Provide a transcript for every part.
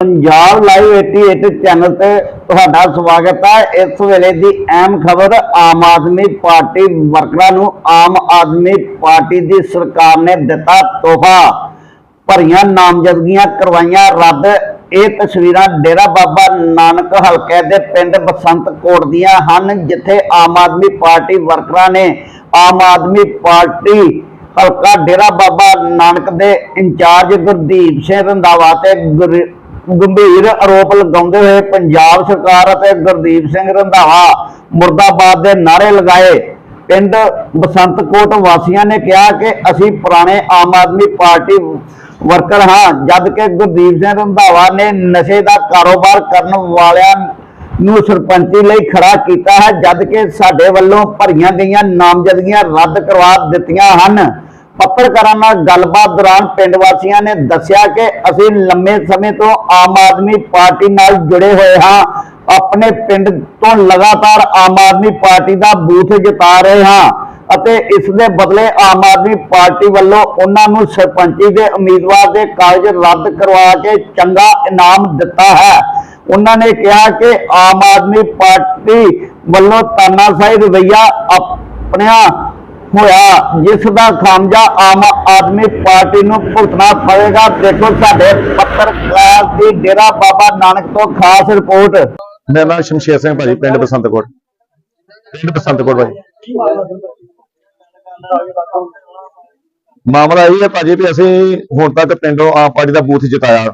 Punjab live 88 channel ਤੇ ਤੁਹਾਡਾ ਸਵਾਗਤ ਹੈ। ਇਸ ਵੇਲੇ ਦੀ ਅਹਿਮ ਖਬਰ, ਆਮ ਆਦਮੀ ਪਾਰਟੀ ਵਰਕਰਾਂ ਨੂੰ ਆਮ ਆਦਮੀ ਪਾਰਟੀ ਦੀ ਸਰਕਾਰ ਨੇ ਦਿੱਤਾ ਤੋਹਫਾ। ਭਰੀਆਂ ਨਾਮਜ਼ਦਗੀਆਂ ਕਰਵਾਈਆਂ ਰੱਦ। ਇਹ ਤਸਵੀਰਾਂ ਡੇਰਾ ਬਾਬਾ ਨਾਨਕ ਹਲਕੇ ਦੇ ਪਿੰਡ ਬਸੰਤ ਕੋਟ ਦੀਆਂ ਹਨ, ਜਿੱਥੇ ਆਮ ਆਦਮੀ ਪਾਰਟੀ ਵਰਕਰਾਂ ਨੇ ਆਮ ਆਦਮੀ ਪਾਰਟੀ ਹਲਕਾ ਡੇਰਾ ਬਾਬਾ ਨਾਨਕ ਦੇ ਇੰਚਾਰਜ ਗੁਰਦੀਪ ਸਿੰਘ ਰੰਧਾਵਾ ਤੇ ਗੁਰ- ਗੰਭੀਰ ਆਰੋਪ ਲਗਾਉਂਦੇ ਹੋਏ ਪੰਜਾਬ ਸਰਕਾਰ ਅਤੇ ਗੁਰਦੀਪ ਸਿੰਘ ਰੰਧਾਵਾ ਮੁਰਦਾਬਾਦ ਦੇ ਨਾਅਰੇ ਲਗਾਏ। ਪਿੰਡ ਬਸੰਤਕੋਟ ਵਾਸੀਆਂ ਨੇ ਕਿਹਾ ਕਿ ਅਸੀਂ ਪੁਰਾਣੇ ਆਮ ਆਦਮੀ ਪਾਰਟੀ ਵਰਕਰ ਹਾਂ ਜਦ ਕਿ ਗੁਰਦੀਪ ਸਿੰਘ ਰੰਧਾਵਾ ਨੇ ਨਸ਼ੇ ਦਾ ਕਾਰੋਬਾਰ ਕਰਨ ਵਾਲਿਆਂ ਨੂੰ ਸਰਪੰਚੀ ਲਈ ਖੜਾ ਕੀਤਾ ਹੈ ਜਦ ਕਿ ਸਾਡੇ ਵੱਲੋਂ ਭਰੀਆਂ ਗਈਆਂ ਨਾਮਜ਼ਦਗੀਆਂ ਰੱਦ ਕਰਵਾ ਦਿੱਤੀਆਂ ਹਨ। ਪੱਤਰਕਾਰਾਂ ਨਾਲ ਗੱਲਬਾਤ ਦੌਰਾਨ ਪਿੰਡ ਵਾਸੀਆਂ ਨੇ ਦੱਸਿਆ ਕਿ ਅਸੀਂ ਲੰਮੇ ਸਮੇਂ ਤੋਂ ਆਮ ਆਦਮੀ ਪਾਰਟੀ ਨਾਲ ਜੁੜੇ ਹੋਏ ਹਾਂ। ਆਪਣੇ ਪਿੰਡ ਤੋਂ ਲਗਾਤਾਰ ਆਮ ਆਦਮੀ ਪਾਰਟੀ ਦਾ ਬੂਥ ਜਿਤਾ ਰਹੇ ਹਾਂ ਅਤੇ ਇਸ ਦੇ ਬਦਲੇ ਆਮ ਆਦਮੀ ਪਾਰਟੀ ਵੱਲੋਂ ਉਹਨਾਂ ਨੂੰ ਸਰਪੰਚੀ ਦੇ ਉਮੀਦਵਾਰ ਦੇ ਕਾਗਜ਼ ਰੱਦ ਕਰਵਾ ਕੇ ਚੰਗਾ ਇਨਾਮ ਦਿੱਤਾ ਹੈ। ਉਹਨਾਂ ਨੇ ਕਿਹਾ ਕਿ ਆਮ ਆਦਮੀ ਪਾਰਟੀ ਵੱਲੋਂ ਤਾਨਾਸ਼ਾਹੀ ਰਵਈਆ ਆਪਣਿਆਂ ਹੋਇਆ। ਜਿਸ ਦਾ ਖਾਮਜਾ ਆਮ ਆਦਮੀ ਪਾਰਟੀ ਨੂੰ ਭੁਗਤਣਾ ਪਵੇਗਾ। ਦੇਖੋ ਸਾਡੇ ਪੱਤਰਕਾਰ ਦੀ ਡੇਰਾ ਬਾਬਾ ਨਾਨਕ ਤੋਂ ਖਾਸ ਰਿਪੋਰਟ। ਮੇਰਾ ਨਾਮ ਸ਼ਮਸ਼ੇਰ ਸਿੰਘ ਭਾਜੀ, ਪਿੰਡ ਬਸੰਤਕੋਟ। ਪਿੰਡ ਬਸੰਤਕੋਟ ਭਾਜੀ। ਮਾਮਲਾ ਇਹ ਹੈ ਭਾਜੀ ਵੀ ਅਸੀਂ ਹੁਣ ਤੱਕ ਪਿੰਡੋਂ ਆਮ ਪਾਰਟੀ ਦਾ ਬੂਥ ਜਿਤਾਇਆ।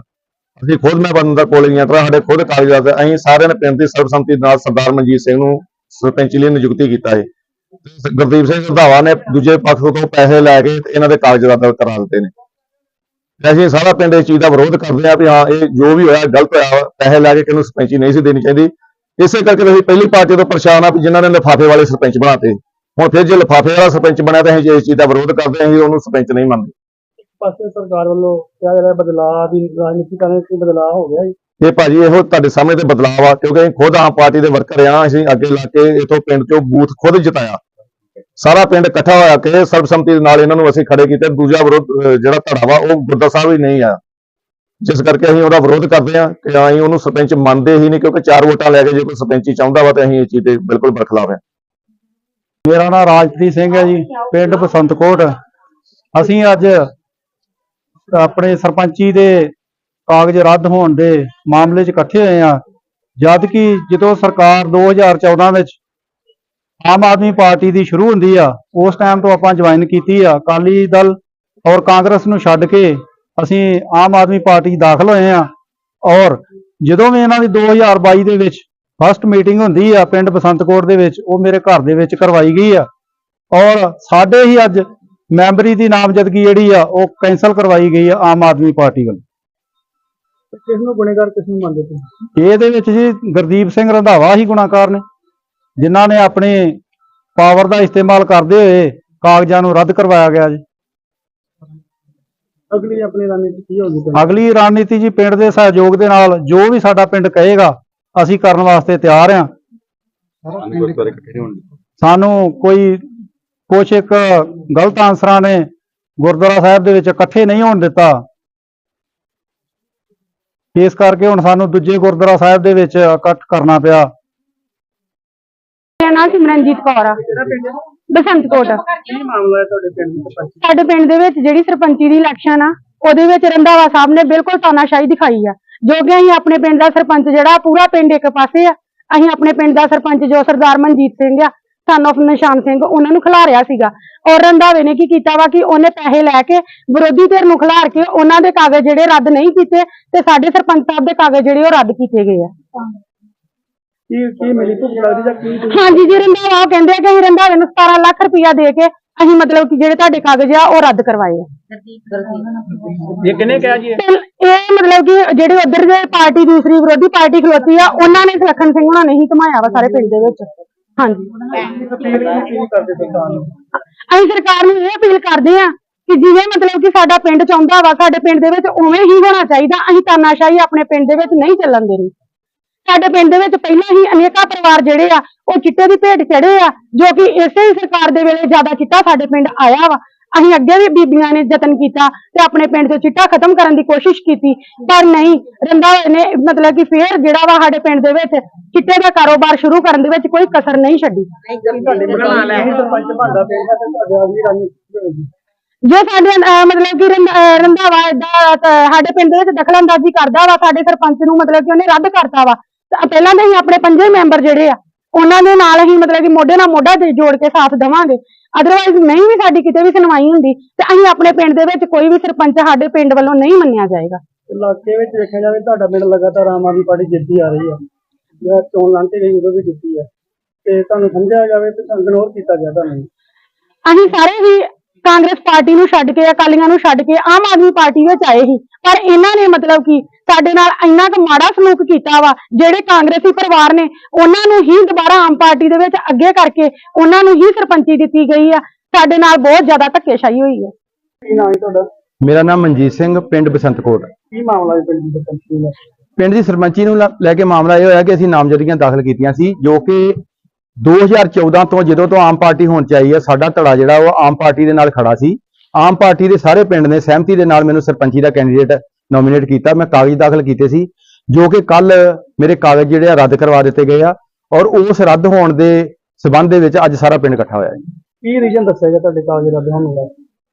ਅਸੀਂ ਖੁਦ ਮੈਂ ਬੰਦਾ ਕੋਲ ਗਈਆਂ ਤਾਂ ਸਾਡੇ ਖੁਦ ਕਾਗਜ਼ਾਤ ਹੈ। ਅਸੀਂ ਸਾਰਿਆਂ ਨੇ ਪਿੰਡ ਦੀ ਸਰਬਸੰਮਤੀ ਨਾਲ ਸਰਦਾਰ ਮਨਜੀਤ ਸਿੰਘ ਨੂੰ ਸਰਪੰਚ ਲਈ ਨਿਯੁਕਤੀ ਕੀਤਾ ਹੈ। ਗੁਰਦੀਪ ਸਿੰਘ ਰੰਧਾਵਾ ਨੇ ਦੂਜੇ ਪੱਖ ਤੋਂ ਪੈਸੇ ਲੈ ਕੇ ਇਹਨਾਂ ਦੇ ਕਾਗਜ਼ ਰੱਦ ਕਰਾ ਦਿੱਤੇ ਨੇ। ਅਸੀਂ ਸਾਰਾ ਪਿੰਡ ਇਸ ਚੀਜ਼ ਦਾ ਵਿਰੋਧ ਕਰਦੇ ਆ ਵੀ ਹਾਂ ਇਹ ਜੋ ਵੀ ਹੋਇਆ ਗਲਤ ਹੋਇਆ। ਪੈਸੇ ਲੈ ਕੇ ਕਿਹਨੂੰ ਸਰਪੰਚੀ ਨਹੀਂ ਸੀ ਦੇਣੀ ਚਾਹੀਦੀ। ਇਸੇ ਕਰਕੇ ਅਸੀਂ ਪਹਿਲੀ ਪਾਰਟੀ ਤੋਂ ਪਰੇਸ਼ਾਨ ਆ ਵੀ ਜਿਨ੍ਹਾਂ ਨੇ ਲਿਫਾਫੇ ਵਾਲੇ ਸਰਪੰਚ ਬਣਾਤੇ। ਹੁਣ ਫਿਰ ਜੇ ਲਿਫਾਫੇ ਵਾਲਾ ਸਰਪੰਚ ਬਣਿਆ ਤਾਂ ਅਸੀਂ ਇਸ ਚੀਜ਼ ਦਾ ਵਿਰੋਧ ਕਰਦੇ ਹਾਂ ਅਸੀਂ ਉਹਨੂੰ ਸਰਪੰਚ ਨਹੀਂ ਮੰਨਦੇ। ਪਾਸੇ ਸਰਕਾਰ ਵੱਲੋਂ ਕਿਹਾ ਜਾ ਰਿਹਾ ਬਦਲਾਅ ਦੀ ਰਾਜਨੀਤੀ ਕਰਨ ਕੀ ਬਦਲਾਅ ਹੋ ਗਿਆ ਜੀ। ਇਹ ਭਾਜੀ ਇਹੋ ਤੁਹਾਡੇ ਸਾਹਮਣੇ ਤੇ ਬਦਲਾਅ ਆ ਕਿਉਂਕਿ ਅਸੀਂ ਖੁਦ ਆਮ ਪਾਰਟੀ ਦੇ ਵਰਕਰ ਆ ਅਸੀਂ ਅੱਗੇ ਲਾ ਕੇ ਇਥੋਂ ਪਿੰਡ ਚੋਂ ਬੂਥ ਖੁਦ ਜਿਤਾਇਆ। ਸਾਰਾ ਪਿੰਡ ਇਕੱਠਾ ਹੋਇਆ ਕਿ ਸਰਬਸੰਮਤੀ ਦੇ ਨਾਲ ਇਹਨਾਂ ਨੂੰ ਅਸੀਂ ਖੜੇ ਕੀਤੇ। ਦੂਜਾ ਵਿਰੋਧ ਜਿਹੜਾ ਧੜਾ ਵਾ, ਉਹ ਗੁਰਦਾ ਸਾਹਿਬ ਹੀ ਨਹੀਂ ਆ। ਜਿਸ ਕਰਕੇ ਅਸੀਂ ਉਹਦਾ ਵਿਰੋਧ ਕਰਦੇ ਆ ਕਿ ਅਸੀਂ ਉਹਨੂੰ ਸਰਪੰਚ ਮੰਨਦੇ ਹੀ ਨਹੀਂ, ਕਿਉਂਕਿ ਚਾਰ ਵੋਟਾਂ ਲੈ ਕੇ ਜੇ ਕੋਈ ਸਰਪੰਚੀ ਚਾਹੁੰਦਾ ਵਾ ਤੇ ਅਸੀਂ ਇਹ ਚੀਜ਼ ਤੇ ਬਿਲਕੁਲ ਬਰਖਲਾਫ ਹਾਂ। ਮੇਰਾ ਨਾਮ ਰਾਜਪ੍ਰੀਤ ਸਿੰਘ ਹੈ ਜੀ, ਪਿੰਡ ਬਸੰਤਕੋਟ। ਅਸੀਂ ਅੱਜ ਆਪਣੇ ਸਰਪੰਚੀ ਦੇ ਕਾਗਜ਼ ਰੱਦ ਹੋਣ ਦੇ ਮਾਮਲੇ 'ਚ ਇਕੱਠੇ ਹੋਏ ਆ ਜਦ ਕਿ ਜਦੋਂ ਸਰਕਾਰ 2014 ਵਿੱਚ ਆਮ ਆਦਮੀ ਪਾਰਟੀ ਦੀ ਸ਼ੁਰੂ ਹੁੰਦੀ ਆ ਉਸ ਟਾਈਮ ਤੋਂ ਆਪਾਂ ਜੁਆਇਨ ਕੀਤੀ ਆ। ਅਕਾਲੀ ਦਲ ਔਰ ਕਾਂਗਰਸ ਨੂੰ ਛੱਡ ਕੇ ਅਸੀਂ ਆਮ ਆਦਮੀ ਪਾਰਟੀ ਦਾਖਲ ਹੋਏ ਆ। ਔਰ ਜਦੋਂ ਵੀ ਇਹਨਾਂ ਦੀ 2022 ਦੇ ਵਿੱਚ ਫਸਟ ਮੀਟਿੰਗ ਹੁੰਦੀ ਆ ਪਿੰਡ ਬਸੰਤਕੋਟ ਦੇ ਵਿੱਚ ਉਹ ਮੇਰੇ ਘਰ ਦੇ ਵਿੱਚ ਕਰਵਾਈ ਗਈ ਆ। ਔਰ ਸਾਡੇ ਹੀ ਅੱਜ ਮੈਂਬਰੀ ਦੀ ਨਾਮਜ਼ਦਗੀ ਜਿਹੜੀ ਆ ਉਹ ਕੈਂਸਲ ਕਰਵਾਈ ਗਈ ਆ ਆਮ ਆਦਮੀ ਪਾਰਟੀ ਵੱਲੋਂ। ਕਿਸ ਨੂੰ ਗੁਨੇਗਾਰ ਕਿਸ ਨੂੰ ਮੰਨਦੇ ਤੁਸੀਂ? ਇਹਦੇ ਵਿੱਚ ਜੀ ਗੁਰਦੀਪ ਸਿੰਘ ਰੰਧਾਵਾ ਹੀ ਗੁਨਾਹਕਾਰ ਨੇ। ਜਿਨ੍ਹਾਂ ਨੇ ਆਪਣੇ ਪਾਵਰ ਦਾ ਇਸਤੇਮਾਲ ਕਰਦੇ ਹੋਏ ਕਾਗਜ਼ਾਂ ਨੂੰ ਰੱਦ ਕਰਵਾਇਆ ਗਿਆ ਜੀ। ਅਗਲੀ ਆਪਣੀ ਰਣਨੀਤੀ ਕੀ ਫਿਰ ਅਗਲੀ ਰਣਨੀਤੀ ਜੀ ਪਿੰਡ ਦੇ ਸਹਿਯੋਗ ਦੇ ਨਾਲ ਜੋ ਵੀ ਸਾਡਾ ਪਿੰਡ ਕਹੇਗਾ ਅਸੀਂ ਕਰਨ ਵਾਸਤੇ ਤਿਆਰ ਆ ਸਾਨੂੰ ਕੋਈ ਕੁਛ ਇੱਕ ਗਲਤ ਆਨਸਰਾਂ ਨੇ ਗੁਰਦੁਆਰਾ ਸਾਹਿਬ ਦੇ ਵਿੱਚ ਇਕੱਠੇ ਨਹੀਂ ਹੋਣ ਦਿੱਤਾ। ਇਸ ਕਰਕੇ ਹੁਣ ਸਾਨੂੰ ਦੂਜੇ ਗੁਰਦੁਆਰਾ ਸਾਹਿਬ ਦੇ ਵਿੱਚ ਇਕੱਠ ਕਰਨਾ ਪਿਆ। ਨਾਮ ਸਿਮਰਨਜੀਤ ਕੌਰ ਆ। ਬਸੰਤਕੋਟ। ਕੀ ਮਾਮਲਾ ਹੈ ਤੁਹਾਡੇ ਪਿੰਡ ਦੇ? ਸਰਪੰਚ ਸਾਡੇ ਪਿੰਡ ਦੇ ਵਿੱਚ ਜਿਹੜੀ ਸਰਪੰਚੀ ਦੀ ਇਲੈਕਸ਼ਨ ਆ ਉਹਦੇ ਵਿੱਚ ਰੰਧਾਵਾ ਸਾਹਿਬ ਨੇ ਬਿਲਕੁਲ ਤਾਨਾਸ਼ਾਹੀ ਦਿਖਾਈ ਆ। ਜੋ ਕਿ ਅਸੀਂ ਆਪਣੇ ਪਿੰਡ ਦਾ ਸਰਪੰਚ ਜਿਹੜਾ ਪੂਰਾ ਪਿੰਡ ਇੱਕ ਪਾਸੇ ਆ। ਅਸੀਂ ਆਪਣੇ ਪਿੰਡ ਦਾ ਸਰਪੰਚ ਜੋ ਸਰਦਾਰ ਮਨਜੀਤ ਸਿੰਘ ਆ ਸਨ of ਨਿਸ਼ਾਨ ਸਿੰਘ ਉਹਨਾਂ ਨੂੰ ਖਿਲਾਰਿਆ ਸੀਗਾ। ਔਰ ਰੰਧਾਵੇ ਨੇ ਕੀ ਕੀਤਾ ਵਾ ਕਿ ਉਹਨੇ ਪੈਸੇ ਲੈ ਕੇ ਵਿਰੋਧੀ ਧਿਰ ਨੂੰ ਖਿਲਾਰ ਕੇ ਉਹਨਾਂ ਦੇ ਕਾਗਜ਼ ਜਿਹੜੇ ਰੱਦ ਨਹੀਂ ਕੀਤੇ ਤੇ ਸਾਡੇ ਸਰਪੰਚ ਸਾਹਿਬ ਦੇ ਕਾਗਜ਼ ਜਿਹੜੇ ਉਹ ਰੱਦ ਕੀਤੇ ਗਏ ਆ। ਕੀ ਕੀ ਮਿਲੀ ਭੁੱਖ ਲੱਗਦੀ ਜਾਂ ਕੀ ਤੁਸੀਂ- ਹਾਂਜੀ ਜੀ ਰੰਧਾਵਾ ਉਹ ਕਹਿੰਦੇ ਆ ਕਿ ਅਸੀਂ ਰੰਧਾਵੇ ਨੂੰ 17 ਲੱਖ ਰੁਪਇਆ ਦੇ ਕੇ ਅਸੀਂ ਮਤਲਬ ਕਿ ਜਿਹੜੇ ਤੁਹਾਡੇ ਕਾਗਜ਼ ਆ ਉਹ ਰੱਦ ਕਰਵਾਏ ਆ। ਇਹ ਕਿਹਨੇ ਕਿਹਾ ਜੀ ਇਹ? ਤੇ ਇਹ ਮਤਲਬ ਕਿ ਜਿਹੜੇ ਉਧਰ ਦੇ ਪਾਰਟੀ ਦੂਸਰੀ ਵਿਰੋਧੀ ਪਾਰਟੀ ਖਲੋਤੀ ਆ ਉਹਨਾਂ ਨੇ ਸੁਲੱਖਣ ਸਿੰਘ ਉਹਨਾਂ ਨੇ ਹੀ ਘਮਾਇਆ ਵਾ ਸਾਰੇ ਪਿੰਡ ਦੇ ਵਿੱਚ। ਹਾਂਜੀ। ਅਪੀਲ ਕੀ ਕਰਦੇ ਸਰਕਾਰ ਨੂੰ? ਅਸੀਂ ਸਰਕਾਰ ਨੂੰ ਇਹ ਅਪੀਲ ਕਰਦੇ ਆ ਕਿ ਜਿਵੇਂ ਮਤਲਬ ਕਿ ਸਾਡਾ ਪਿੰਡ ਚਾਹੁੰਦਾ ਵਾ ਸਾਡੇ ਪਿੰਡ ਦੇ ਵਿੱਚ ਉਵੇਂ ਹੀ ਹੋਣਾ ਚਾਹੀਦਾ ਅਸੀਂ ਤਾਨਾਸ਼ਾਹੀ ਆਪਣੇ ਪਿੰਡ ਦੇ ਵਿੱਚ ਨਹੀਂ ਚੱਲਣ ਦੇਣੀ। ਸਾਡੇ ਪਿੰਡ ਦੇ ਵਿੱਚ ਪਹਿਲਾਂ ਹੀ ਅਨੇਕਾਂ ਪਰਿਵਾਰ ਜਿਹੜੇ ਆ ਉਹ ਚਿੱਟੇ ਦੀ ਭੇਟ ਚੜੇ ਆ ਜੋ ਕਿ ਇਸੇ ਹੀ ਸਰਕਾਰ ਦੇ ਵੇਲੇ ਜ਼ਿਆਦਾ ਚਿੱਟਾ ਸਾਡੇ ਪਿੰਡ ਆਇਆ ਵਾ। ਅਸੀਂ ਅੱਗੇ ਵੀ ਬੀਬੀਆਂ ਨੇ ਯਤਨ ਕੀਤਾ ਤੇ ਆਪਣੇ ਪਿੰਡ ਤੋਂ ਚਿੱਟਾ ਖਤਮ ਕਰਨ ਦੀ ਕੋਸ਼ਿਸ਼ ਕੀਤੀ ਪਰ ਨਹੀਂ ਰੰਧਾਵੇ ਨੇ ਮਤਲਬ ਕਿ ਫੇਰ ਜਿਹੜਾ ਵਾ ਸਾਡੇ ਪਿੰਡ ਦੇ ਵਿੱਚ ਚਿੱਟੇ ਦਾ ਕਾਰੋਬਾਰ ਸ਼ੁਰੂ ਕਰਨ ਦੇ ਵਿੱਚ ਕੋਈ ਕਸਰ ਨਹੀਂ ਛੱਡੀ। ਜੋ ਸਾਡੇ ਮਤਲਬ ਕਿ ਰੰਧਾਵਾ ਸਾਡੇ ਪਿੰਡ ਦੇ ਵਿੱਚ ਦਖਲਅੰਦਾਜ਼ੀ ਕਰਦਾ ਵਾ ਸਾਡੇ ਸਰਪੰਚ ਨੂੰ ਮਤਲਬ ਕਿ ਉਹਨੇ ਰੱਦ ਕਰਤਾ ਵਾ। ਤਾਂ ਪਹਿਲਾਂ ਤਾਂ ਅਸੀਂ ਆਪਣੇ ਪੰਜੇ ਮੈਂਬਰ ਜਿਹੜੇ ਆ ਉਹਨਾਂ ਦੇ ਨਾਲ ਹੀ ਮਤਲਬ ਕਿ ਮੋਢੇ ਨਾਲ ਮੋਢਾ ਜੋੜ ਕੇ ਸਾਥ ਦੇਵਾਂਗੇ। ਅਦਰਵਾਈਜ਼ ਨਹੀਂ ਵੀ ਸਾਡੀ ਕਿਤੇ ਵੀ ਸੁਣਵਾਈ ਹੁੰਦੀ ਤੇ ਅਸੀਂ ਆਪਣੇ ਪਿੰਡ ਦੇ ਵਿੱਚ ਕੋਈ ਵੀ ਸਰਪੰਚ ਸਾਡੇ ਪਿੰਡ ਵੱਲੋਂ ਨਹੀਂ ਮੰਨਿਆ ਜਾਏਗਾ। ਇਲਾਕੇ ਵਿੱਚ ਵੇਖਿਆ ਜਾਵੇ ਤੁਹਾਡਾ ਪਿੰਡ ਲਗਾਤਾਰ ਆਮ ਆਦਮੀ ਪਾਰਟੀ ਜਿੱਤੀ ਆ ਰਹੀ ਹੈ ਜਾਂ ਚੋਣ ਲੰਘ ਕੇ ਗਈ ਉਦੋਂ ਵੀ ਜਿੱਤੀ ਹੈ ਤੇ ਤੁਹਾਨੂੰ ਸਮਝਿਆ ਜਾਵੇ ਤੇ ਇਗਨੋਰ ਕੀਤਾ ਗਿਆ ਤੁਹਾਨੂੰ। ਅਸੀਂ ਸਾਰੇ ਹੀ ਕਾਂਗਰਸ ਪਾਰਟੀ ਨੂੰ ਛੱਡ ਕੇ ਅਕਾਲੀਆਂ ਨੂੰ ਛੱਡ ਕੇ ਆਮ ਆਦਮੀ ਪਾਰਟੀ ਵਿੱਚ ਆਏ ਸੀ। ਪਰ ਇਹਨਾਂ ਨੇ ਮਤਲਬ ਕਿ ਸਾਡੇ ਨਾਲ ਇੰਨਾ ਕੁ ਮਾੜਾ ਸਲੂਕ ਕੀਤਾ ਵਾ ਜਿਹੜੇ ਕਾਂਗਰਸੀ ਪਰਿਵਾਰ ਨੇ ਉਹਨਾਂ ਨੂੰ ਹੀ ਦੁਬਾਰਾ ਆਮ ਪਾਰਟੀ ਦੇ ਵਿੱਚ ਅੱਗੇ ਕਰਕੇ ਉਹਨਾਂ ਨੂੰ ਹੀ ਸਰਪੰਚੀ ਦਿੱਤੀ ਗਈ ਆ। ਸਾਡੇ ਨਾਲ ਬਹੁਤ ਜ਼ਿਆਦਾ ਧੱਕੇਸ਼ਾਹੀ ਹੋਈ ਹੈ ਕੀ ਨਾਮ ਹੈ ਤੁਹਾਡਾ? ਮੇਰਾ ਨਾਮ ਮਨਜੀਤ ਸਿੰਘ ਪਿੰਡ ਬਸੰਤਕੋਟ। ਕੀ ਮਾਮਲਾ ਹੈ ਪਿੰਡ ਦੀ ਸਰਪੰਚੀ ਦਾ? ਪਿੰਡ ਦੀ ਸਰਪੰਚੀ ਨੂੰ ਲ- ਲੈ ਕੇ ਮਾਮਲਾ ਇਹ ਹੋਇਆ ਕਿ ਅਸੀਂ ਨਾਮਜ਼ਦਗੀਆਂ ਦਾਖਲ ਕੀਤੀਆਂ ਸੀ ਜੋ ਕਿ 2014 ਤੋਂ ਜਦੋਂ ਤੋਂ ਆਮ ਪਾਰਟੀ ਹੋਣ ਚ ਆਈ ਹੈ ਸਾਡਾ ਧੜਾ ਜਿਹੜਾ ਉਹ ਆਮ ਪਾਰਟੀ ਦੇ ਨਾਲ ਖੜਾ ਸੀ। ਆਮ ਪਾਰਟੀ ਦੇ ਸਾਰੇ ਪਿੰਡ ਨੇ ਸਹਿਮਤੀ ਦੇ ਨਾਲ ਮੈਨੂੰ ਸਰਪੰਚੀ ਦਾ ਕੈਂਡੀਡੇਟ ਨੋਮੀਨੇਟ ਕੀਤਾ। ਮੈਂ ਕਾਗਜ਼ ਦਾਖਲ ਕੀਤੇ ਸੀ ਜੋ ਕਿ ਕੱਲ ਮੇਰੇ ਕਾਗਜ਼ ਜਿਹੜੇ ਆ ਰੱਦ ਕਰਵਾ ਦਿੱਤੇ ਗਏ ਆ ਔਰ ਉਸ ਰੱਦ ਹੋਣ ਦੇ ਸਬੰਧ ਦੇ ਵਿੱਚ ਅੱਜ ਸਾਰਾ ਪਿੰਡ ਇਕੱਠਾ ਹੋਇਆ ਹੈ ਕੀ ਰੀਜਨ ਦੱਸਿਆ ਗਿਆ ਤੁਹਾਡੇ ਕਾਗਜ਼ ਰੱਦ ਹੋਣ ਦਾ?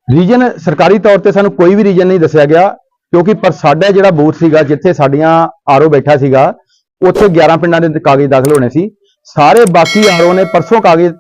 ਰੀਜਨ ਸਰਕਾਰੀ ਤੌਰ ਤੇ ਸਾਨੂੰ ਕੋਈ ਵੀ ਰੀਜਨ ਨਹੀਂ ਦੱਸਿਆ ਗਿਆ ਕਿਉਂਕਿ ਪਰ ਸਾਡਾ ਜਿਹੜਾ ਬੂਥ ਸੀਗਾ ਜਿੱਥੇ ਸਾਡੀਆਂ ਆਰਓ ਬੈਠਾ ਸੀਗਾ ਉੱਥੇ 11 ਪਿੰਡਾਂ ਦੇ ਕਾਗਜ਼ ਦਾਖਲ ਹੋਣੇ ਸੀ। ਸਾਰੇ ਬਾਕੀ ਆਰਓ ਨੇ ਪਰਸੋਂ ਕਾਗਜ਼